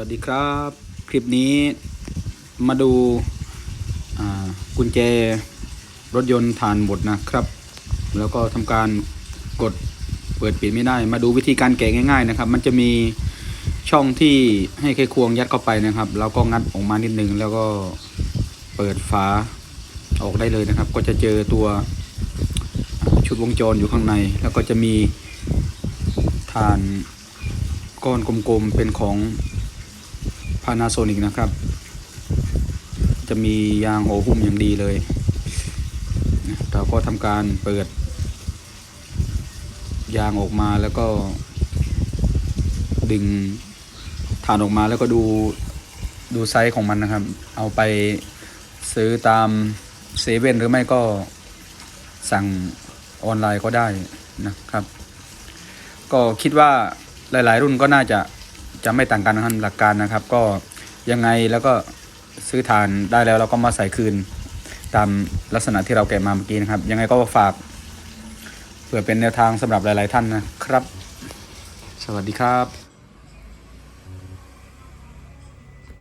วัสดีครับ คลิปนี้มาดูกุญแจรถยนต์ฐานหมดนะครับ แล้วก็ทำการกดเปิดปิดไม่ได้ มาดูวิธีการแกะง่าย ๆนะครับ มันจะมีช่องที่ให้ไขควงยัดเข้าไปนะครับ แล้วก็งัดออกมานิดนึง แล้วก็เปิดฝาออกได้เลยนะครับ ก็จะเจอตัวชุดวงจรอยู่ข้างใน แล้วก็จะมีฐานก้อนกลมๆเป็นของ Panasonic นะครับ จะมียางโหหุ้มอย่างดีเลย เราก็ทำการเปิด ยางออกมาแล้วก็ ดึงฐานออกมาแล้วก็ดูดูไซส์ของมันนะครับ เอาไปซื้อตามเซเว่นหรือไม่ก็สั่งออนไลน์ก็ได้นะครับ ก็คิดว่าหลาย ๆ รุ่นก็น่าจะ จะไม่ต่างกันนะครับหลักการนะครับ ก็ยังไงแล้วก็ซื้อฐานได้แล้วเราก็มาใส่คืนตามลักษณะที่เราแกะมาเมื่อกี้นะครับ ยังไงก็ฝากเผื่อเป็นแนวทางสำหรับหลาย ๆ ท่านนะครับ สวัสดีครับ